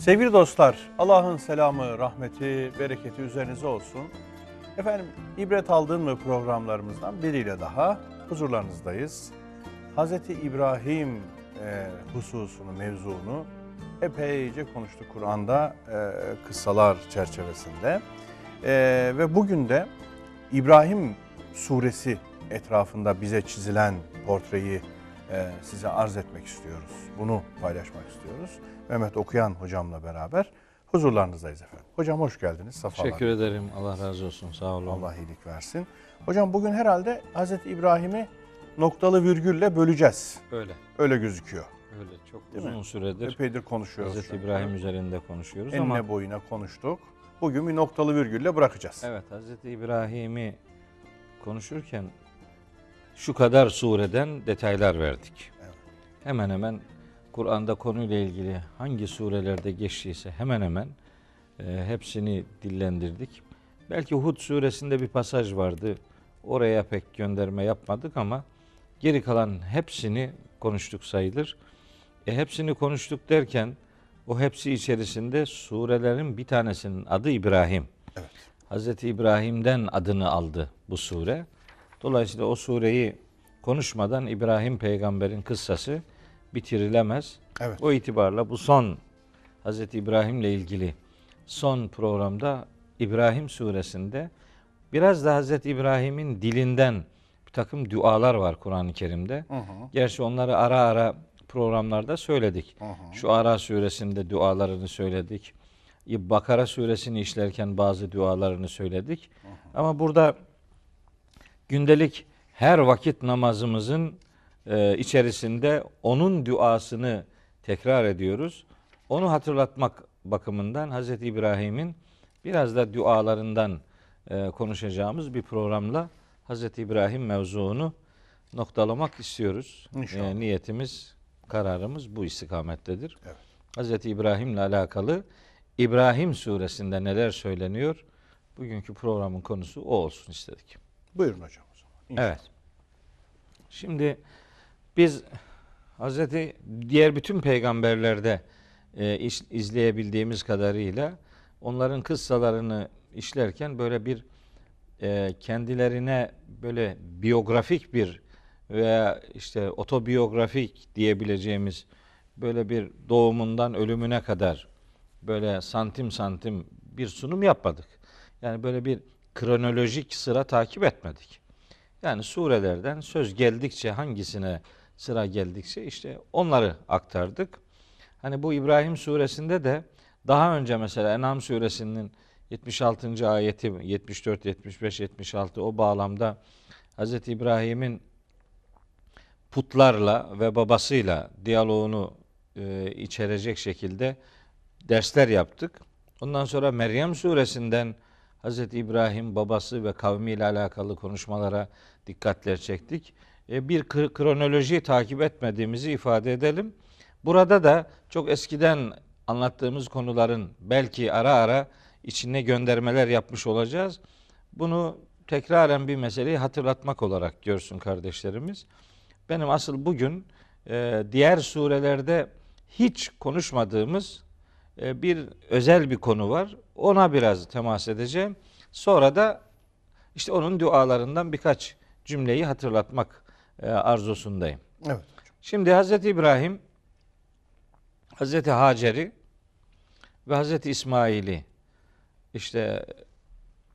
Sevgili dostlar, Allah'ın selamı, rahmeti, bereketi üzerinize olsun. Efendim, ibret aldın mı programlarımızdan biriyle daha huzurlarınızdayız. Hz. İbrahim e, hususunu, mevzunu epeyce konuştuk Kur'an'da e, kıssalar çerçevesinde. E, ve bugün de İbrahim suresi etrafında bize çizilen portreyi e, size arz etmek istiyoruz. Bunu paylaşmak istiyoruz. Mehmet Okuyan hocamla beraber huzurlarınızdayız efendim. Hocam hoş geldiniz. Safalar. Teşekkür ederim. Allah razı olsun. Sağ olun. Allah iyilik versin. Hocam bugün herhalde Hazreti İbrahim'i noktalı virgülle böleceğiz. Öyle. Öyle gözüküyor. Öyle. Çok Değil mi? uzun süredir Epeydir konuşuyoruz. Hazreti. İbrahim üzerinde konuşuyoruz Enine ama boyuna konuştuk. Bugün bir noktalı virgülle bırakacağız. evet Hazreti İbrahim'i konuşurken şu kadar sureden detaylar verdik. Evet. Hemen hemen Kur'an'da konuyla ilgili hangi surelerde geçtiyse hemen hemen e, hepsini dillendirdik. Belki Hud suresinde bir pasaj vardı. Oraya pek gönderme yapmadık ama geri kalan hepsini konuştuk sayılır. E, hepsini konuştuk derken o hepsi içerisinde surelerin bir tanesinin adı İbrahim. Evet. Hazreti İbrahim'den adını aldı bu sure. Dolayısıyla o sureyi konuşmadan İbrahim peygamberin kıssası bitirilemez. Evet. O itibarla bu son Hazreti İbrahim'le ilgili son programda İbrahim suresinde biraz da Hazreti İbrahim'in dilinden bir takım dualar var Kur'an-ı Kerim'de. Hı hı, Gerçi onları ara ara programlarda söyledik. hı hı. Şu Ara suresinde dualarını söyledik. Bakara suresini işlerken bazı dualarını söyledik. Ama burada gündelik her vakit namazımızın e, içerisinde onun duasını tekrar ediyoruz. Onu hatırlatmak bakımından Hz. İbrahim'in biraz da dualarından e, konuşacağımız bir programla Hz. İbrahim mevzuunu noktalamak istiyoruz. İnşallah. E, niyetimiz, kararımız bu istikamettedir. Evet. Hz. İbrahim'le alakalı İbrahim suresinde neler söyleniyor? Bugünkü programın konusu o olsun istedik. Buyurun hocam o zaman. İnşallah. Evet. Şimdi biz Hazreti diğer bütün peygamberlerde e, iş- izleyebildiğimiz kadarıyla onların kıssalarını işlerken böyle bir e, kendilerine böyle biyografik bir veya işte otobiyografik diyebileceğimiz böyle bir doğumundan ölümüne kadar böyle santim santim bir sunum yapmadık. Yani böyle bir kronolojik sıra takip etmedik. Yani surelerden söz geldikçe hangisine sıra geldikçe işte onları aktardık. Hani bu İbrahim suresinde de daha önce mesela En'am suresinin 76. ayeti 74 75 76 o bağlamda Hz. İbrahim'in putlarla ve babasıyla diyaloğunu e, içerecek şekilde dersler yaptık. Ondan sonra Meryem suresinden Hz. İbrahim babası ve kavmiyle alakalı konuşmalara dikkatler çektik. E, bir kr- kronoloji takip etmediğimizi ifade edelim. Burada da çok eskiden anlattığımız konuların belki ara ara içine göndermeler yapmış olacağız. Bunu tekraren bir meseleyi hatırlatmak olarak görsün kardeşlerimiz. Benim asıl bugün e, diğer surelerde hiç konuşmadığımız bir özel bir konu var. Ona biraz temas edeceğim. Sonra da işte onun dualarından birkaç cümleyi hatırlatmak e, arzusundayım. Evet. Şimdi Hazreti İbrahim, Hazreti Hacer'i ve Hazreti İsmail'i işte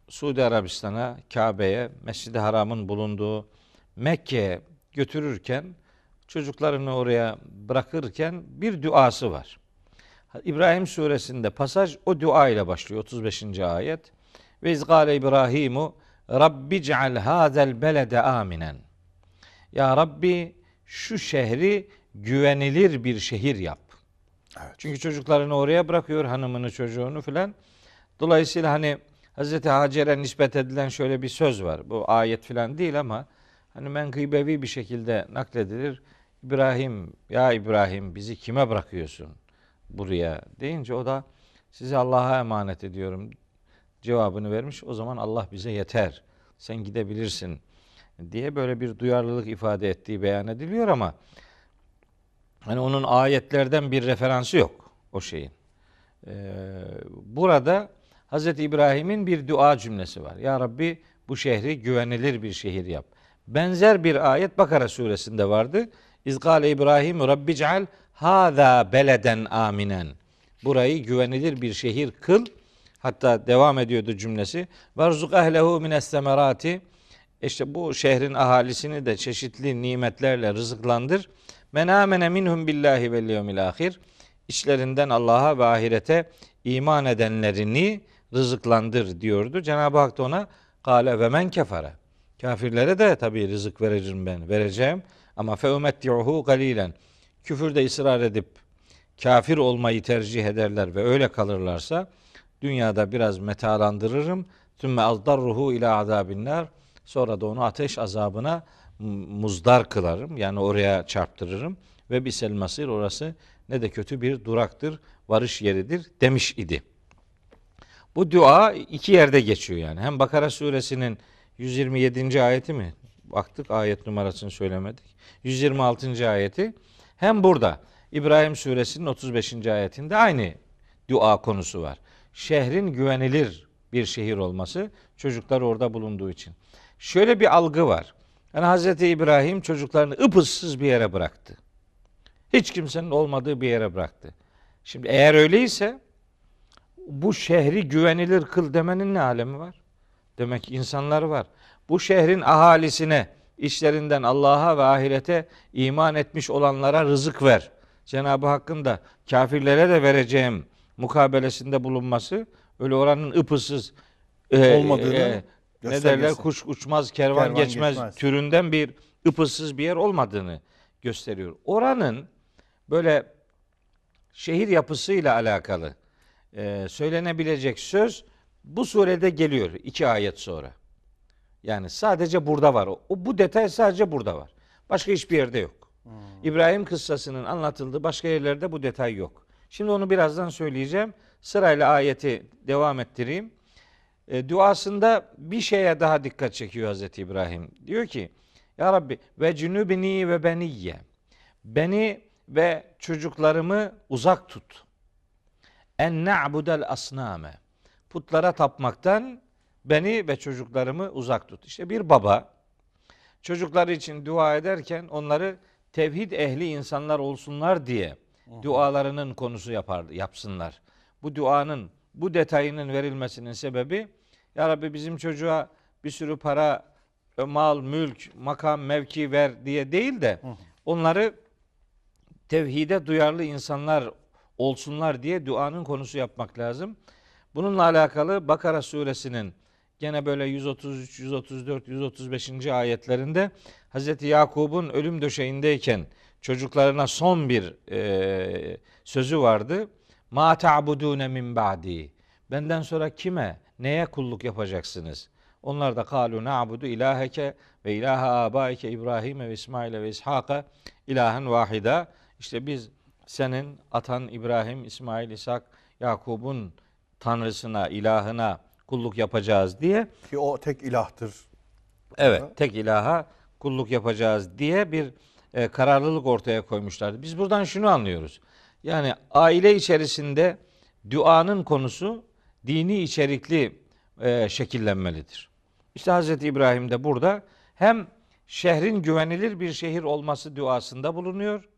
Suudi Arabistan'a, Kabe'ye, Mescid-i Haram'ın bulunduğu Mekke'ye götürürken, çocuklarını oraya bırakırken bir duası var. İbrahim suresinde pasaj o dua ile başlıyor 35. ayet. Ve izgâle İbrahimu Rabbi ceal hâzel belede aminen. Ya Rabbi şu şehri güvenilir bir şehir yap. Evet. Çünkü çocuklarını oraya bırakıyor, hanımını, çocuğunu filan. Dolayısıyla hani Hz. Hacer'e nispet edilen şöyle bir söz var. Bu ayet filan değil ama hani menkıbevi bir şekilde nakledilir. İbrahim, ya İbrahim bizi kime bırakıyorsun buraya deyince o da sizi Allah'a emanet ediyorum cevabını vermiş. O zaman Allah bize yeter. Sen gidebilirsin diye böyle bir duyarlılık ifade ettiği beyan ediliyor ama hani onun ayetlerden bir referansı yok o şeyin. Ee, burada Hazreti İbrahim'in bir dua cümlesi var. Ya Rabbi bu şehri güvenilir bir şehir yap. Benzer bir ayet Bakara suresinde vardı. İzgale İbrahim Rabbi ceal hâzâ beleden aminen. Burayı güvenilir bir şehir kıl. Hatta devam ediyordu cümlesi. Varzuk ehlehu mines semerati. İşte bu şehrin ahalisini de çeşitli nimetlerle rızıklandır. Men amene minhum billahi vel yevmil ahir. İçlerinden Allah'a ve ahirete iman edenlerini rızıklandır diyordu. Cenab-ı Hak da ona kâle ve men kefere. Kafirlere de tabii rızık vereceğim ben, vereceğim. Ama fe umetti'uhu galilen. Küfürde ısrar edip kafir olmayı tercih ederler ve öyle kalırlarsa dünyada biraz metalandırırım. Tümme azdarruhu ila azabinnar. Sonra da onu ateş azabına muzdar kılarım. Yani oraya çarptırırım. Ve bisel masir orası ne de kötü bir duraktır, varış yeridir demiş idi. Bu dua iki yerde geçiyor yani. Hem Bakara suresinin 127. ayeti mi? Baktık ayet numarasını söylemedik. 126. ayeti. Hem burada İbrahim suresinin 35. ayetinde aynı dua konusu var. Şehrin güvenilir bir şehir olması çocuklar orada bulunduğu için. Şöyle bir algı var. Yani Hazreti İbrahim çocuklarını ıpıssız bir yere bıraktı. Hiç kimsenin olmadığı bir yere bıraktı. Şimdi eğer öyleyse bu şehri güvenilir kıl demenin ne alemi var? Demek ki insanlar var. Bu şehrin ahalisine, işlerinden Allah'a ve ahirete iman etmiş olanlara rızık ver. Cenab-ı Hakk'ın da kafirlere de vereceğim mukabelesinde bulunması öyle oranın ıpısız e, Olmadığını e, ne derler kuş uçmaz kervan, Kervan geçmez, geçmez. türünden bir ıpıssız bir yer olmadığını gösteriyor. Oranın böyle şehir yapısıyla alakalı e, söylenebilecek söz bu surede geliyor iki ayet sonra. Yani sadece burada var. O, bu detay sadece burada var. Başka hiçbir yerde yok. İbrahim kıssasının anlatıldığı başka yerlerde bu detay yok. Şimdi onu birazdan söyleyeceğim. Sırayla ayeti devam ettireyim. E, duasında bir şeye daha dikkat çekiyor Hazreti İbrahim. Diyor ki Ya Rabbi ve cünübni ve beniyye beni ve çocuklarımı uzak tut. En na'budel asname putlara tapmaktan beni ve çocuklarımı uzak tut. İşte bir baba çocukları için dua ederken onları tevhid ehli insanlar olsunlar diye dualarının konusu yapar, yapsınlar. Bu duanın bu detayının verilmesinin sebebi ya Rabbi bizim çocuğa bir sürü para, mal, mülk, makam, mevki ver diye değil de onları tevhide duyarlı insanlar olsunlar diye duanın konusu yapmak lazım. Bununla alakalı Bakara suresinin gene böyle 133, 134, 135. ayetlerinde Hazreti Yakub'un ölüm döşeğindeyken çocuklarına son bir e, sözü vardı. Ma ta'budune min ba'di. Benden sonra kime, neye kulluk yapacaksınız? Onlar da kalu na'budu ilaheke ve ilaha abaike İbrahim ve İsmail ve İshak'a ilahen vahida. İşte biz senin atan İbrahim, İsmail, İshak, Yakub'un tanrısına, ilahına kulluk yapacağız diye Ki o tek ilahtır. Evet, tek ilaha kulluk yapacağız diye bir e, kararlılık ortaya koymuşlardı. Biz buradan şunu anlıyoruz. Yani aile içerisinde duanın konusu dini içerikli e, şekillenmelidir. İşte Hz. İbrahim de burada hem şehrin güvenilir bir şehir olması duasında bulunuyor.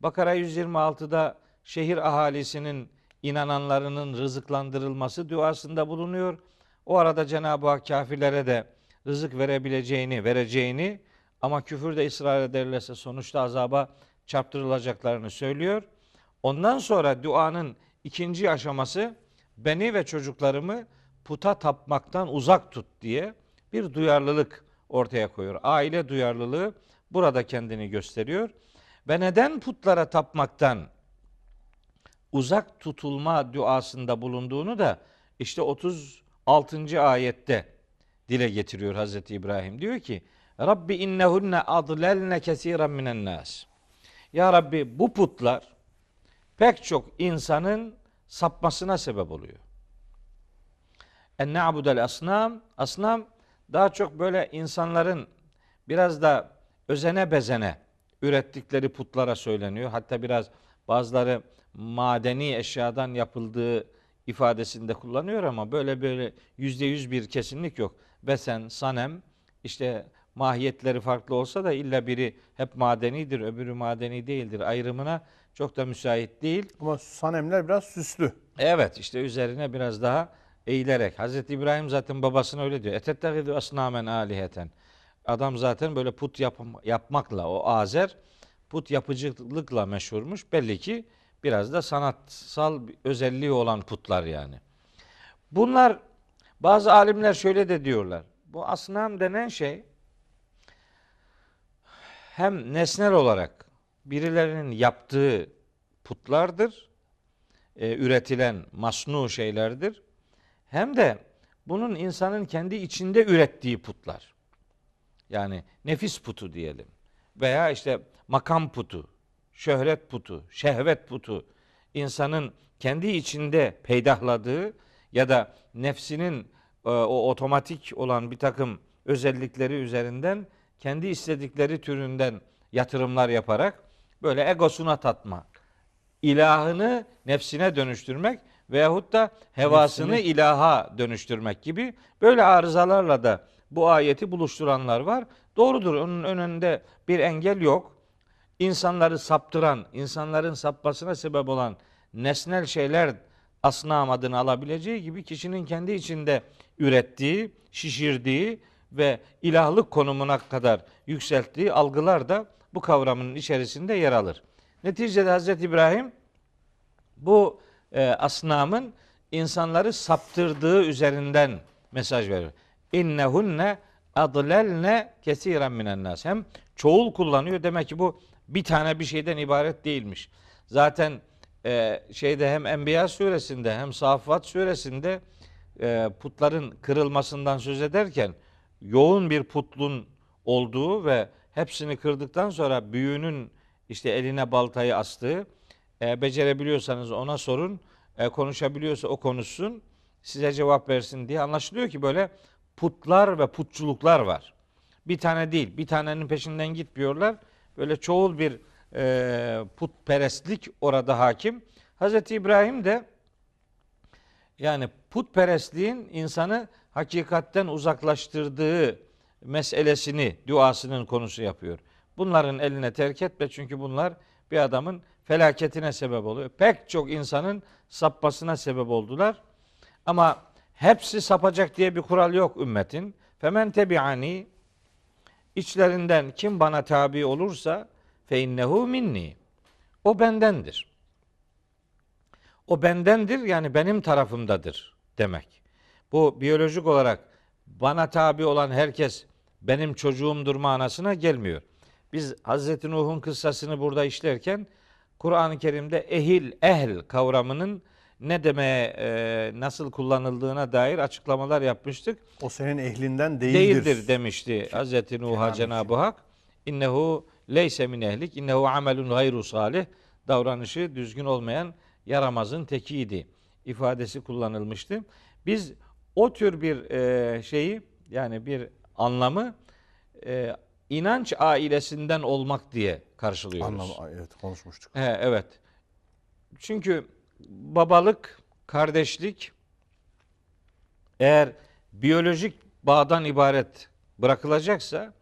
Bakara 126'da şehir ahalisinin inananlarının rızıklandırılması duasında bulunuyor. O arada Cenab-ı Hak kafirlere de rızık verebileceğini, vereceğini ama küfürde ısrar ederlerse sonuçta azaba çarptırılacaklarını söylüyor. Ondan sonra duanın ikinci aşaması beni ve çocuklarımı puta tapmaktan uzak tut diye bir duyarlılık ortaya koyuyor. Aile duyarlılığı burada kendini gösteriyor. Ve neden putlara tapmaktan uzak tutulma duasında bulunduğunu da işte 36. ayette dile getiriyor Hazreti İbrahim. Diyor ki Rabbi innehunne adlelne kesiren minen nas. Ya Rabbi bu putlar pek çok insanın sapmasına sebep oluyor. En na'budel asnam. Asnam daha çok böyle insanların biraz da özene bezene ürettikleri putlara söyleniyor. Hatta biraz bazıları madeni eşyadan yapıldığı ifadesinde kullanıyor ama böyle böyle yüzde yüz bir kesinlik yok. Besen, sanem işte mahiyetleri farklı olsa da illa biri hep madenidir, öbürü madeni değildir ayrımına çok da müsait değil. Ama sanemler biraz süslü. Evet işte üzerine biraz daha eğilerek. Hazreti İbrahim zaten babasına öyle diyor. Etettehidu asnamen aliheten. Adam zaten böyle put yap- yapmakla o Azer put yapıcılıkla meşhurmuş. Belli ki biraz da sanatsal özelliği olan putlar yani. Bunlar bazı alimler şöyle de diyorlar. Bu asnam denen şey hem nesnel olarak birilerinin yaptığı putlardır e, üretilen masnu şeylerdir. Hem de bunun insanın kendi içinde ürettiği putlar. Yani nefis putu diyelim. Veya işte makam putu, şöhret putu, şehvet putu. insanın kendi içinde peydahladığı ya da nefsinin e, o otomatik olan bir takım özellikleri üzerinden kendi istedikleri türünden yatırımlar yaparak böyle egosuna tatma, ilahını nefsine dönüştürmek veyahut da hevasını Nefsini- ilaha dönüştürmek gibi böyle arızalarla da bu ayeti buluşturanlar var. Doğrudur onun önünde bir engel yok. İnsanları saptıran, insanların sapmasına sebep olan nesnel şeyler asnam adını alabileceği gibi kişinin kendi içinde ürettiği, şişirdiği ve ilahlık konumuna kadar yükselttiği algılar da bu kavramın içerisinde yer alır. Neticede Hazreti İbrahim bu e, asnamın insanları saptırdığı üzerinden mesaj veriyor. İnnehunne adlelne kesiren minen nas. Hem çoğul kullanıyor. Demek ki bu bir tane bir şeyden ibaret değilmiş. Zaten e, şeyde hem Enbiya suresinde hem Saffat suresinde e, putların kırılmasından söz ederken yoğun bir putlun olduğu ve hepsini kırdıktan sonra büyüğünün işte eline baltayı astığı e, becerebiliyorsanız ona sorun. E, konuşabiliyorsa o konuşsun. Size cevap versin diye anlaşılıyor ki böyle putlar ve putçuluklar var. Bir tane değil. Bir tanenin peşinden gitmiyorlar. Böyle çoğul bir e, putperestlik orada hakim. Hazreti İbrahim de yani putperestliğin insanı hakikatten uzaklaştırdığı meselesini duasının konusu yapıyor. Bunların eline terk etme çünkü bunlar bir adamın felaketine sebep oluyor. Pek çok insanın sapmasına sebep oldular. Ama hepsi sapacak diye bir kural yok ümmetin. Femen tebi'ani içlerinden kim bana tabi olursa fe innehu minni. O bendendir. O bendendir yani benim tarafımdadır demek. Bu biyolojik olarak bana tabi olan herkes benim çocuğumdur manasına gelmiyor. Biz Hazreti Nuh'un kıssasını burada işlerken Kur'an-ı Kerim'de ehil, ehl kavramının ne demeye, e, nasıl kullanıldığına dair açıklamalar yapmıştık. O senin ehlinden değildir. Değildir demişti Hazreti Nuh'a Cenab-ı Hak. İnnehu leyse min ehlik, innehu amelun gayru salih. Davranışı düzgün olmayan yaramazın tekiydi ifadesi kullanılmıştı. Biz o tür bir e, şeyi yani bir anlamı e, inanç ailesinden olmak diye karşılıyoruz. Anlam evet konuşmuştuk. He, evet. Çünkü babalık, kardeşlik eğer biyolojik bağdan ibaret bırakılacaksa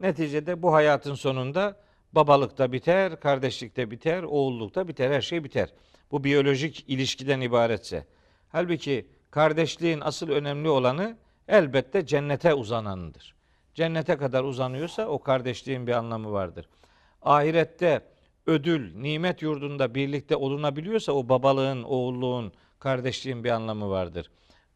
neticede bu hayatın sonunda babalık da biter, kardeşlik de biter, oğulluk da biter, her şey biter. Bu biyolojik ilişkiden ibaretse. Halbuki kardeşliğin asıl önemli olanı elbette cennete uzananıdır. Cennete kadar uzanıyorsa o kardeşliğin bir anlamı vardır. Ahirette ödül, nimet yurdunda birlikte olunabiliyorsa o babalığın, oğulluğun, kardeşliğin bir anlamı vardır.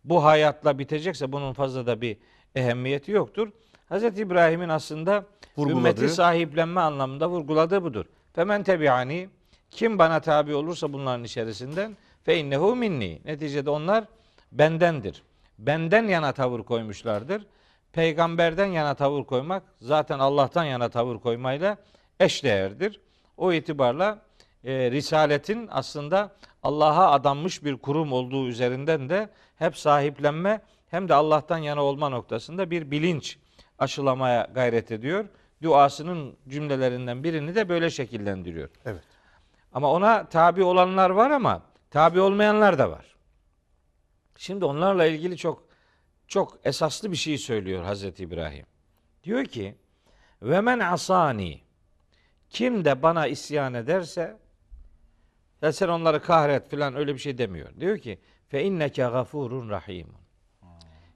Bu hayatla bitecekse bunun fazla da bir ehemmiyeti yoktur. Hz. İbrahim'in aslında Vurguladığı- ümmeti sahiplenme anlamında vurguladığı budur. Femen tebi'ani kim bana tabi olursa bunların içerisinden fe innehu minni. Neticede onlar bendendir. Benden yana tavır koymuşlardır. Peygamberden yana tavır koymak zaten Allah'tan yana tavır koymayla eşdeğerdir. O itibarla e, Risaletin aslında Allah'a adanmış bir kurum olduğu üzerinden de hep sahiplenme hem de Allah'tan yana olma noktasında bir bilinç aşılamaya gayret ediyor. Duasının cümlelerinden birini de böyle şekillendiriyor. Evet. Ama ona tabi olanlar var ama tabi olmayanlar da var. Şimdi onlarla ilgili çok çok esaslı bir şey söylüyor Hazreti İbrahim. Diyor ki ve men asani kim de bana isyan ederse ya sen onları kahret filan öyle bir şey demiyor. Diyor ki fe inneke gafurun rahimun.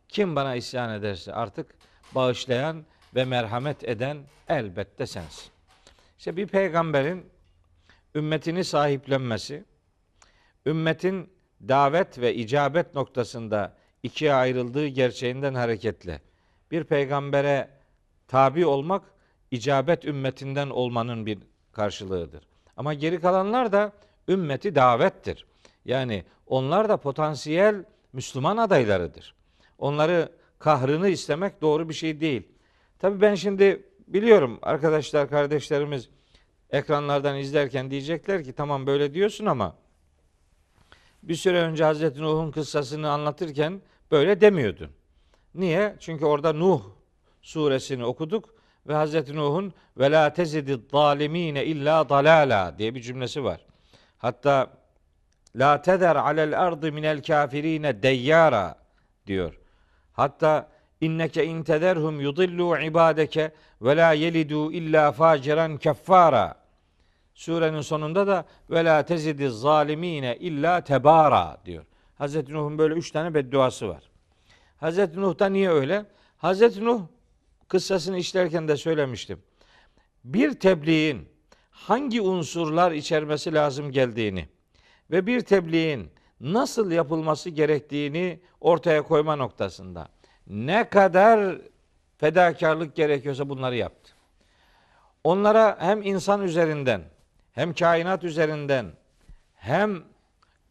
Kim bana isyan ederse artık bağışlayan ve merhamet eden elbette sensin. İşte bir peygamberin ümmetini sahiplenmesi, ümmetin davet ve icabet noktasında ikiye ayrıldığı gerçeğinden hareketle bir peygambere tabi olmak icabet ümmetinden olmanın bir karşılığıdır. Ama geri kalanlar da ümmeti davettir. Yani onlar da potansiyel Müslüman adaylarıdır. Onları kahrını istemek doğru bir şey değil. Tabii ben şimdi biliyorum arkadaşlar, kardeşlerimiz ekranlardan izlerken diyecekler ki tamam böyle diyorsun ama bir süre önce Hazreti Nuh'un kıssasını anlatırken böyle demiyordun. Niye? Çünkü orada Nuh suresini okuduk ve Hazreti Nuh'un ve la tezidi zalimine illa dalala diye bir cümlesi var. Hatta la teder alel ardı minel kafirine deyyara diyor. Hatta inneke in tederhum yudillu ibadeke ve la yelidu illa faciran keffara. Surenin sonunda da ve la tezidi zalimine illa tebara diyor. Hazreti Nuh'un böyle üç tane bedduası var. Hazreti Nuh'ta niye öyle? Hazreti Nuh kıssasını işlerken de söylemiştim. Bir tebliğin hangi unsurlar içermesi lazım geldiğini ve bir tebliğin nasıl yapılması gerektiğini ortaya koyma noktasında ne kadar fedakarlık gerekiyorsa bunları yaptı. Onlara hem insan üzerinden hem kainat üzerinden hem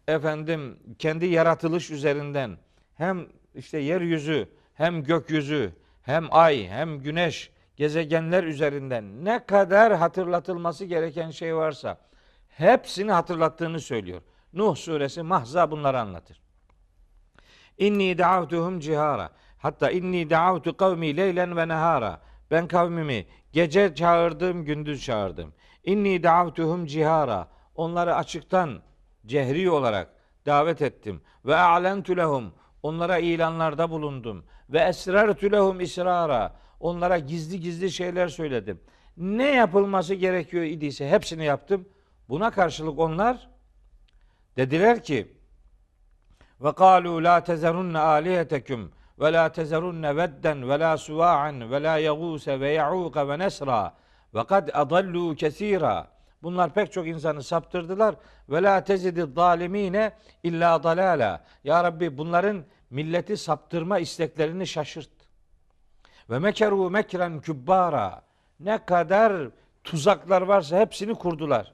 efendim kendi yaratılış üzerinden hem işte yeryüzü hem gökyüzü hem ay hem güneş gezegenler üzerinden ne kadar hatırlatılması gereken şey varsa hepsini hatırlattığını söylüyor. Nuh suresi mahza bunları anlatır. İnni da'avtuhum cihara. Hatta inni da'avtu kavmi leylen ve nehara. Ben kavmimi gece çağırdım, gündüz çağırdım. İnni da'avtuhum cihara. Onları açıktan cehri olarak davet ettim. Ve a'lentu lehum. Onlara ilanlarda bulundum. Ve esrartu lehum israra. Onlara gizli gizli şeyler söyledim. Ne yapılması gerekiyor idiyse hepsini yaptım. Buna karşılık onlar dediler ki ve kalu la tezerunne aliheteküm ve la tezerunne vedden ve la suva'an ve la yaguse ve ya'uka ve nesra ve kad adallu kesira. Bunlar pek çok insanı saptırdılar. Ve la tezidi zalimine illa dalala. Ya Rabbi bunların milleti saptırma isteklerini şaşırt. Ve mekeru mekren kübbara. Ne kadar tuzaklar varsa hepsini kurdular.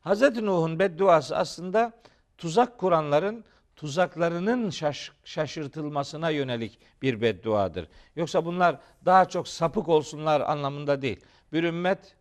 Hazreti Nuh'un bedduası aslında tuzak kuranların tuzaklarının şaş- şaşırtılmasına yönelik bir bedduadır. Yoksa bunlar daha çok sapık olsunlar anlamında değil. Bir ümmet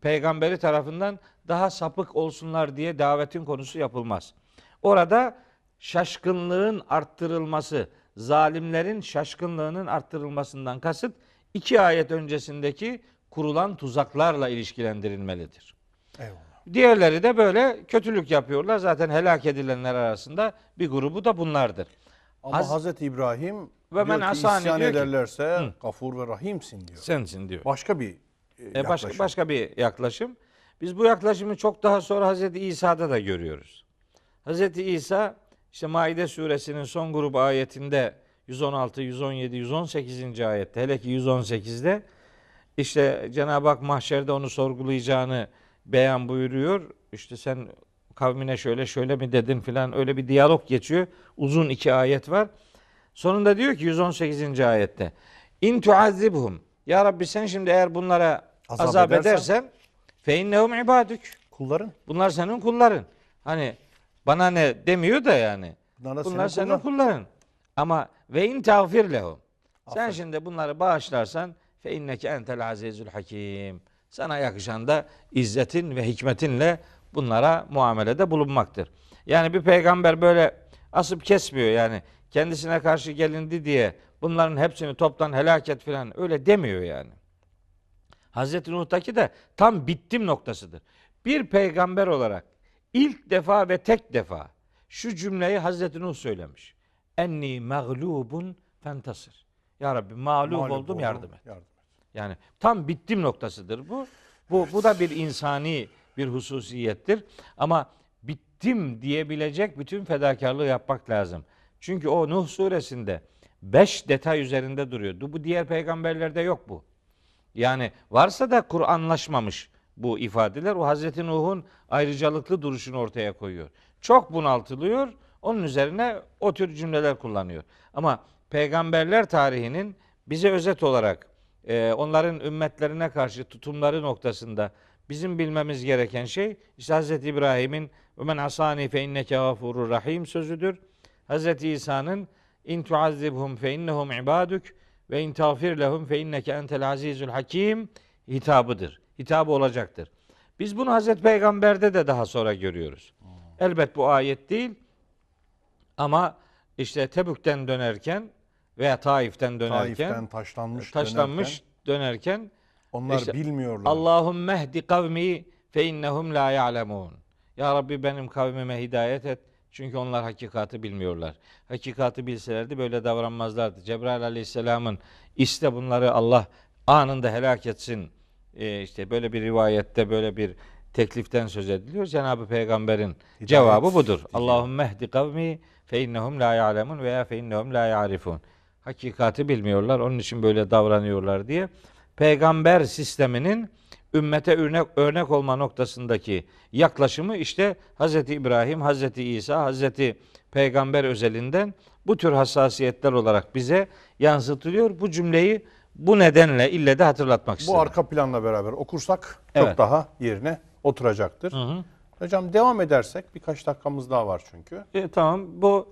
peygamberi tarafından daha sapık olsunlar diye davetin konusu yapılmaz. Orada şaşkınlığın arttırılması, zalimlerin şaşkınlığının arttırılmasından kasıt iki ayet öncesindeki kurulan tuzaklarla ilişkilendirilmelidir. Eyvallah. Diğerleri de böyle kötülük yapıyorlar. Zaten helak edilenler arasında bir grubu da bunlardır. Ama Haz- Hazreti İbrahim Ve diyor men ki isyan diyor ki- ederlerse Hı. gafur ve rahimsin diyor. Sensin diyor. Başka bir e, E, başka, başka bir yaklaşım. Biz bu yaklaşımı çok daha sonra Hazreti İsa'da da görüyoruz. Hazreti İsa işte Maide suresinin son grubu ayetinde 116, 117, 118. ayette hele ki 118'de işte Cenab-ı Hak mahşerde onu sorgulayacağını beyan buyuruyor. İşte sen kavmine şöyle şöyle mi dedin filan öyle bir diyalog geçiyor. Uzun iki ayet var. Sonunda diyor ki 118. ayette İn tuazzibhum Ya Rabbi sen şimdi eğer bunlara Azap azap, edersen- edersen fe innehum ibadük. Kulların. Bunlar senin kulların. Hani bana ne demiyor da yani. Bunlar Bunlar senin kulların. kulların. Ama ve in tağfir lehum. Sen şimdi bunları bağışlarsan fe inneke entel azizül hakim. Sana yakışan da izzetin ve hikmetinle bunlara muamelede bulunmaktır. Yani bir peygamber böyle asıp kesmiyor yani. Kendisine karşı gelindi diye bunların hepsini toptan helak et filan öyle demiyor yani. Hazreti Nuh'taki de tam bittim noktasıdır. Bir peygamber olarak ilk defa ve tek defa şu cümleyi Hazreti Nuh söylemiş. Enni mağlubun fentasır. Ya Rabbi mağlup, Mağlup oldum oldum, yardım et. Yardım et. Yani tam bittim noktasıdır bu. Bu bu da bir insani bir hususiyettir. Ama bittim diyebilecek bütün fedakarlığı yapmak lazım. Çünkü o Nuh suresinde beş detay üzerinde duruyor. Bu diğer peygamberlerde yok bu. Yani varsa da Kur'anlaşmamış bu ifadeler. O Hazreti Nuh'un ayrıcalıklı duruşunu ortaya koyuyor. Çok bunaltılıyor. Onun üzerine o tür cümleler kullanıyor. Ama peygamberler tarihinin bize özet olarak e, onların ümmetlerine karşı tutumları noktasında bizim bilmemiz gereken şey işte Hazreti İbrahim'in ve men asani fe inneke gafurur rahim sözüdür. Hazreti İsa'nın in tuazzibhum fe innehum ibaduk ve in tağfir lehum fe inneke entel azizul hakim hitabıdır. Hitabı olacaktır. Biz bunu Hazreti Peygamber'de de daha sonra görüyoruz. Elbet bu ayet değil ama işte Tebük'ten dönerken veya Taif'ten dönerken Taif'ten taşlanmış, taşlanmış dönerken dönerken onlar işte bilmiyorlar. Allahümme ehdi kavmi fe innehum la ya'lemun. Ya Rabbi benim kavmime hidayet et. Çünkü onlar hakikati bilmiyorlar. Hakikati bilselerdi böyle davranmazlardı. Cebrail aleyhisselamın iste bunları Allah anında helak etsin. Ee, işte böyle bir rivayette böyle bir tekliften söz ediliyor. Cenab-ı Peygamber'in Hidayet cevabı budur. Allahümme ehdi kavmi fe innehum la ya'lemun veya fe innehum la ya'rifun. Hakikati bilmiyorlar. Onun için böyle davranıyorlar diye peygamber sisteminin ümmete örnek, örnek olma noktasındaki yaklaşımı işte Hz. İbrahim, Hz. İsa, Hz. Peygamber özelinden bu tür hassasiyetler olarak bize yansıtılıyor. Bu cümleyi bu nedenle ille de hatırlatmak istedim. Bu arka planla beraber okursak Evet. çok daha yerine oturacaktır. Hı hı. Hocam devam edersek birkaç dakikamız daha var çünkü. E, tamam bu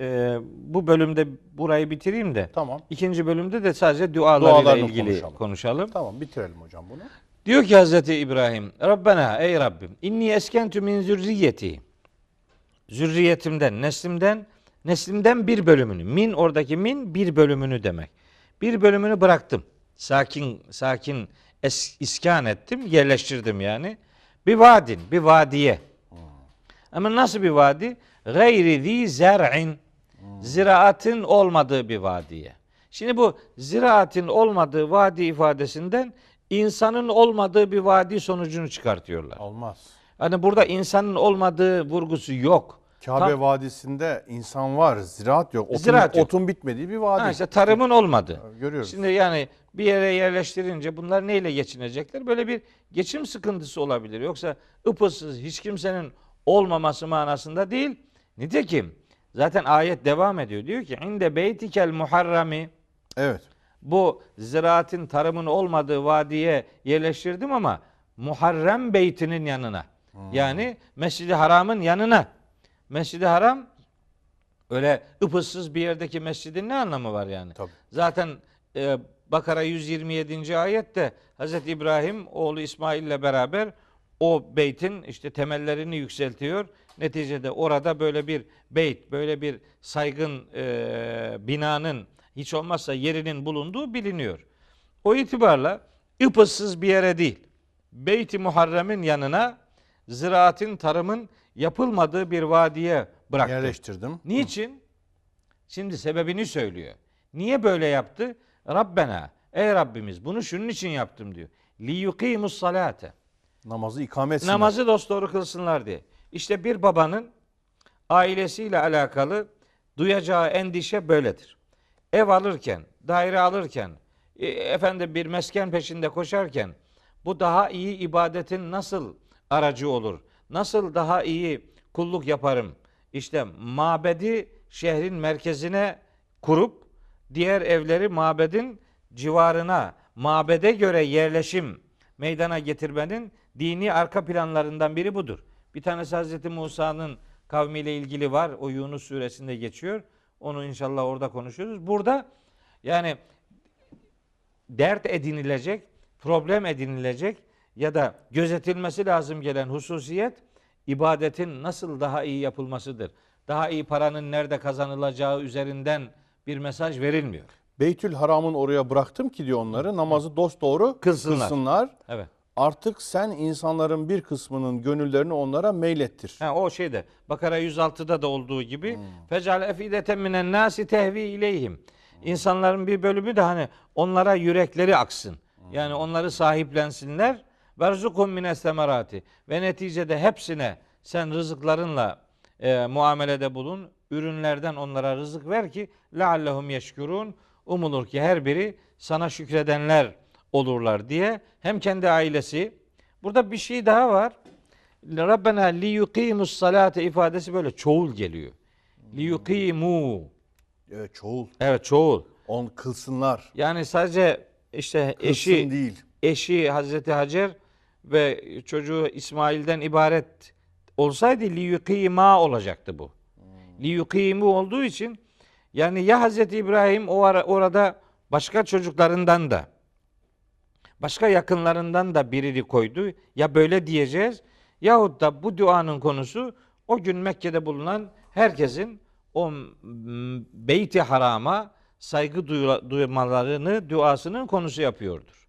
e, bu bölümde burayı bitireyim de Tamam. ikinci bölümde de sadece dualarıyla Dualarını ilgili konuşalım. konuşalım. Tamam bitirelim hocam bunu. Diyor ki Hazreti İbrahim, Rabbena ey Rabbim, inni eskentü min zürriyeti. Zürriyetimden, neslimden, neslimden bir bölümünü. Min oradaki min bir bölümünü demek. Bir bölümünü bıraktım. Sakin, sakin es, iskan ettim, yerleştirdim yani. Bir vadin, bir vadiye. Ama nasıl bir vadi? Gayri zi zer'in. Ziraatın olmadığı bir vadiye. Şimdi bu ziraatin olmadığı vadi ifadesinden insanın olmadığı bir vadi sonucunu çıkartıyorlar. Olmaz. Hani burada insanın olmadığı vurgusu yok. Kabe Tam- Vadisi'nde insan var, ziraat yok. Otun, Ziraat yok. otun bitmediği bir vadi. Ha işte tarımın olmadı. Görüyoruz. Şimdi yani bir yere yerleştirince bunlar neyle geçinecekler? Böyle bir geçim sıkıntısı olabilir. Yoksa ıpıssız hiç kimsenin olmaması manasında değil. Nitekim zaten ayet devam ediyor. Diyor ki inde beytikel muharrami Evet. bu ziraatin tarımın olmadığı vadiye yerleştirdim ama Muharrem beytinin yanına. Yani Mescid-i Haram'ın yanına. Mescid-i Haram öyle ıpıssız bir yerdeki mescidin ne anlamı var yani? Tabii. Zaten e, Bakara 127. ayette Hz. İbrahim oğlu İsmail ile beraber o beytin işte temellerini yükseltiyor. Neticede orada böyle bir beyt, böyle bir saygın e, binanın hiç olmazsa yerinin bulunduğu biliniyor. O itibarla ıpıssız bir yere değil, Beyt-i Muharrem'in yanına ziraatin, tarımın yapılmadığı bir vadiye bıraktı. Yerleştirdim. Niçin? Şimdi sebebini söylüyor. Niye böyle yaptı? Rabbena, ey Rabbimiz bunu şunun için yaptım diyor. Li yuqimus salate. Namazı ikame etsinler. Namazı dosdoğru kılsınlar diye. İşte bir babanın ailesiyle alakalı duyacağı endişe böyledir. Ev alırken, daire alırken, e, efendim bir mesken peşinde koşarken bu daha iyi ibadetin nasıl aracı olur? Nasıl daha iyi kulluk yaparım? İşte mabedi şehrin merkezine kurup diğer evleri mabedin civarına, mabede göre yerleşim meydana getirmenin dini arka planlarından biri budur. Bir tanesi Hazreti Musa'nın kavmiyle ilgili var. O Yunus suresinde geçiyor. Onu inşallah orada konuşuruz. Burada yani dert edinilecek, problem edinilecek ya da gözetilmesi lazım gelen hususiyet ibadetin nasıl daha iyi yapılmasıdır. Daha iyi paranın nerede kazanılacağı üzerinden bir mesaj verilmiyor. Beytül Haram'ın oraya bıraktım ki diyor onları namazı dosdoğru Kılsınlar. kılsınlar. Evet. Artık sen insanların bir kısmının gönüllerini onlara meylettir. Ha, o şeyde Bakara 106'da da olduğu gibi fecal efideten minen nasi tehvi ileyhim. İnsanların bir bölümü de hani onlara yürekleri aksın. Yani onları sahiplensinler. Verzukum mines semerati ve neticede hepsine sen rızıklarınla e, muamelede bulun. Ürünlerden onlara rızık ver ki leallehum yeşkurun. Umulur ki her biri sana şükredenler olurlar diye hem kendi ailesi burada bir şey daha var. Rabbena li yuqimus salate ifadesi böyle çoğul geliyor. Li yuqimu. Evet, çoğul. Evet çoğul. On kılsınlar. Yani sadece işte Kılsın eşi değil. eşi Hazreti Hacer ve çocuğu İsmail'den ibaret olsaydı li yuqima olacaktı bu. Li yuqimu olduğu için yani ya Hazreti İbrahim o ara, orada başka çocuklarından da başka yakınlarından da birini koydu. Ya böyle diyeceğiz yahut da bu duanın konusu o gün Mekke'de bulunan herkesin o beyti harama saygı duymalarını duasının konusu yapıyordur.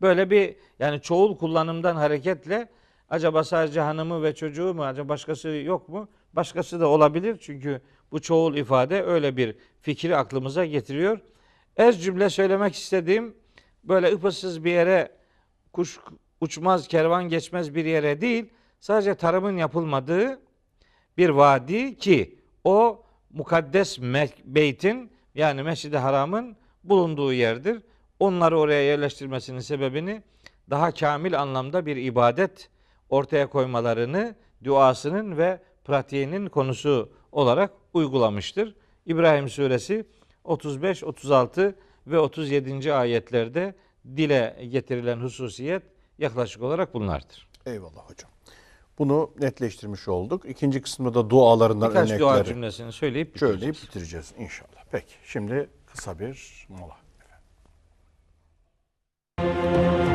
Böyle bir yani çoğul kullanımdan hareketle acaba sadece hanımı ve çocuğu mu acaba başkası yok mu? Başkası da olabilir çünkü bu çoğul ifade öyle bir fikri aklımıza getiriyor. Ez cümle söylemek istediğim böyle ıpıssız bir yere kuş uçmaz, kervan geçmez bir yere değil, sadece tarımın yapılmadığı bir vadi ki o mukaddes beytin yani Mescid-i Haram'ın bulunduğu yerdir. Onları oraya yerleştirmesinin sebebini daha kamil anlamda bir ibadet ortaya koymalarını duasının ve pratiğinin konusu olarak uygulamıştır. İbrahim suresi 35, 36 ve 37. ayetlerde dile getirilen hususiyet yaklaşık olarak bunlardır. Eyvallah hocam. Bunu netleştirmiş olduk. İkinci kısımda da dualarından Birkaç dua örnekleri cümlesini söyleyip söyleyip bitireceğiz. bitireceğiz inşallah. Peki şimdi kısa bir mola. Música